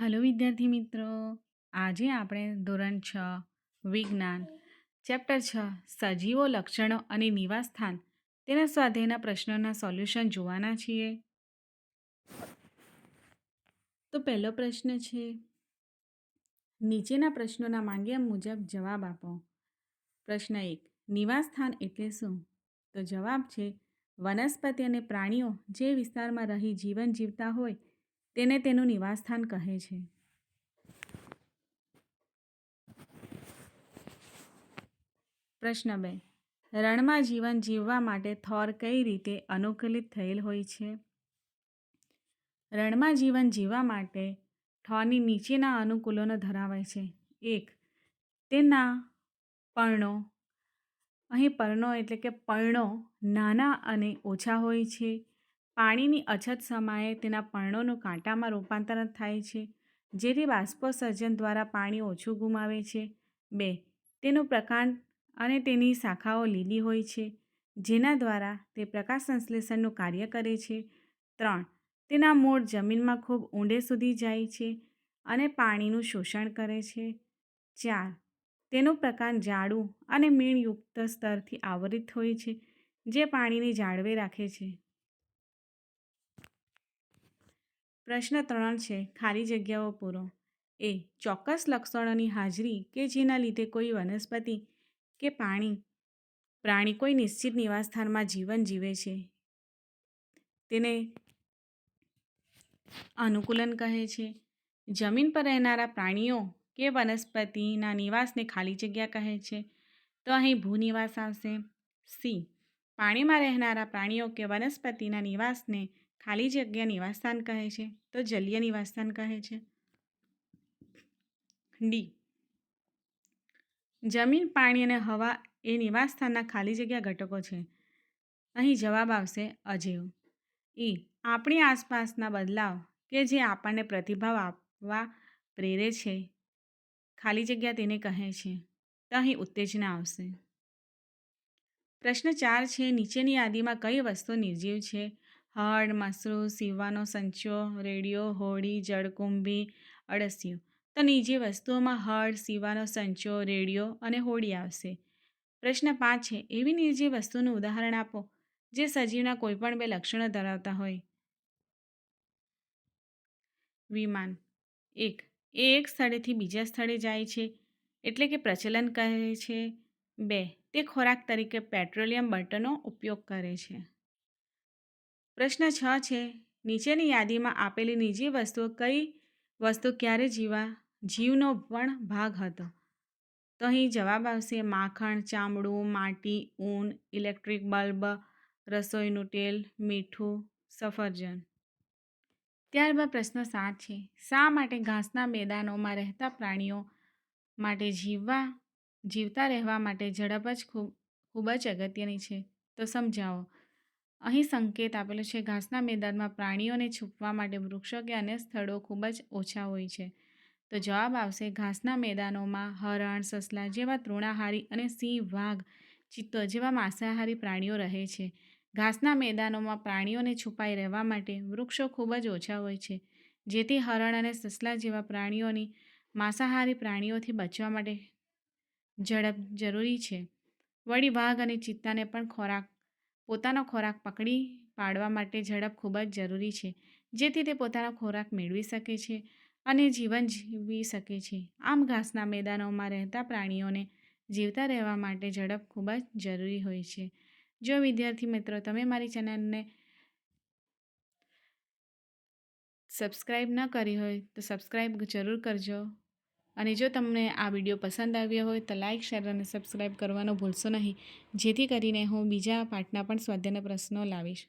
Hello વિદ્યાર્થી મિત્રો, આજે આપણે ધોરણ છ, વિજ્ઞાન, ચેપ્ટર છ, સજીવો, લક્ષણો અને નિવાસસ્થાન તેના સ્વાધ્યાયના પ્રશ્નોના સોલ્યુશન જોવાના છીએ. તો પહેલો પ્રશ્ન છે, નીચેના પ્રશ્નોના માંગ્યા મુજબ જવાબ આપો. પ્રશ્ન એક, નિવાસસ્થાન એટલે શું? તો જવાબ છે, વનસ્પતિ અને પ્રાણીઓ જે વિસ્તારમાં રહી જીવન જીવતા હોય તેને તેનું નિવાસસ્થાન કહે છે. પ્રશ્ન બે. રણમાં જીવન જીવવા માટે થોર કઈ રીતે અનુકૂલિત થયેલ હોય છે? રણમાં જીવન જીવવા માટે થોરની નીચેના અનુકૂલનો ધરાવે છે. એક, તેના પર્ણો. અહીં પર્ણો એટલે કે પર્ણો નાના અને ઓછા હોય છે. પાણીની અછત સમયે તેના પર્ણોનું કાંટામાં રૂપાંતરણ થાય છે, જેથી બાષ્પસર્જન દ્વારા પાણી ઓછું ગુમાવે છે. બે, તેનું પ્રકાંડ અને તેની શાખાઓ લીલી હોય છે, જેના દ્વારા તે પ્રકાશ સંશ્લેષણનું કાર્ય કરે છે. ત્રણ, તેના મૂળ જમીનમાં ખૂબ ઊંડે સુધી જાય છે અને પાણીનું શોષણ કરે છે. ચાર, તેનું પ્રકાંડ જાડું અને મીણયુક્ત સ્તરથી આવરિત હોય છે, જે પાણીને જાળવી રાખે છે. પ્રશ્ન ત્રણ છે, ખાલી જગ્યાઓ પૂરો. એ, ચોક્કસ લક્ષણોની હાજરી કે જેના લીધે કોઈ વનસ્પતિ કે પાણી, પ્રાણી કોઈ નિશ્ચિત નિવાસસ્થાનમાં જીવન જીવે છે. તેને અનુકૂલન કહે છે. જમીન પર રહેનારા પ્રાણીઓ કે વનસ્પતિના નિવાસને ખાલી જગ્યા કહે છે. તો અહીં ભૂનિવાસ આવશે. સી, પાણીમાં રહેનારા પ્રાણીઓ કે વનસ્પતિના નિવાસને ખાલી જગ્યા નિવાસસ્થાન કહે છે, તો જલીય નિવાસસ્થાન કહે છે. ડી. જમીન, પાણી અને હવા એ નિવાસસ્થાનના ખાલી જગ્યા ઘટકો છે. અહીં જવાબ આવશે અજેવ ઈ. આપણી આસપાસના બદલાવ કે જે આપણને પ્રતિભાવ આપવા પ્રેરે છે. ખાલી જગ્યા તેને કહે છે. તો અહીં ઉત્તેજના આવશે. પ્રશ્ન ચાર છે, નીચેની યાદીમાં કઈ વસ્તુ નિર્જીવ છે? હળ મસરૂ, સીવવાનો સંચો રેડિયો હોડી જળકુંભી, અળસિયું. તો નીચે વસ્તુઓમાં હળ સીવાનો સંચો રેડિયો અને હોડી આવશે. પ્રશ્ન પાંચ છે, એવી નિર્જીવ વસ્તુનું ઉદાહરણ આપો, જે સજીવના કોઈપણ બે લક્ષણો ધરાવતા હોય. વિમાન. એક, એ એક સ્થળેથી બીજા સ્થળે જાય છે, એટલે કે પ્રચલન કહે છે. બે, તે ખોરાક તરીકે પેટ્રોલિયમ બટનો ઉપયોગ કરે છે. પ્રશ્ન છ છે, નીચેની યાદીમાં આપેલી નિજી વસ્તુઓ કઈ વસ્તુ ક્યારે જીવા, જીવનો પણ ભાગ હતો? તો અહીં જવાબ આવશે માખણ, ચામડું, માટી, ઊન, ઇલેક્ટ્રિક બલ્બ રસોઈનું તેલ મીઠું, સફરજન. ત્યારબાદ પ્રશ્ન સાત છે, શા માટે ઘાસના મેદાનોમાં રહેતા પ્રાણીઓ માટે જીવવા, જીવતા રહેવા માટે ઝડપ જ ખૂબ ખૂબ જ અગત્યની છે? તો સમજાવો. અહીં સંકેત આપેલો છે, ઘાસના મેદાનમાં પ્રાણીઓને છૂપવા માટે વૃક્ષો કે અન્ય સ્થળો ખૂબ જ ઓછા હોય છે. તો જવાબ આવશે, ઘાસના મેદાનોમાં હરણ, સસલા જેવા તૃણાહારી અને સિંહ, વાઘ, ચિત્તો જેવા માંસાહારી પ્રાણીઓ રહે છે. ઘાસના મેદાનોમાં પ્રાણીઓને છુપાઈ રહેવા માટે વૃક્ષો ખૂબ જ ઓછા હોય છે. જેથી હરણ અને સસલા જેવા પ્રાણીઓની માંસાહારી પ્રાણીઓથી બચવા માટે ઝડપ જરૂરી છે. વળી વાઘ અને ચિત્તાને પણ ખોરાક પોતાનો ખોરાક પકડી પાડવા માટે ઝડપ ખૂબ જ જરૂરી છે, જેથી તે પોતાનો ખોરાક મેળવી શકે છે અને જીવન જીવી શકે છે. આમ ઘાસના મેદાનોમાં રહેતા પ્રાણીઓને જીવતા રહેવા માટે ઝડપ ખૂબ જ જરૂરી હોય છે. જો વિદ્યાર્થી મિત્રો, તમે મારી ચેનલને સબસ્ક્રાઈબ ન કરી હોય તો સબસ્ક્રાઈબ જરૂર કરજો. અને જો તમને આ વીડિયો પસંદ આવ્યો હોય તો લાઇક શેર અને સબસ્ક્રાઈબ કરવાનો ભૂલશો નહીં. જેથી કરીને હું બીજા પાઠના પણ સ્વાધ્યાયના પ્રશ્નો લાવીશ.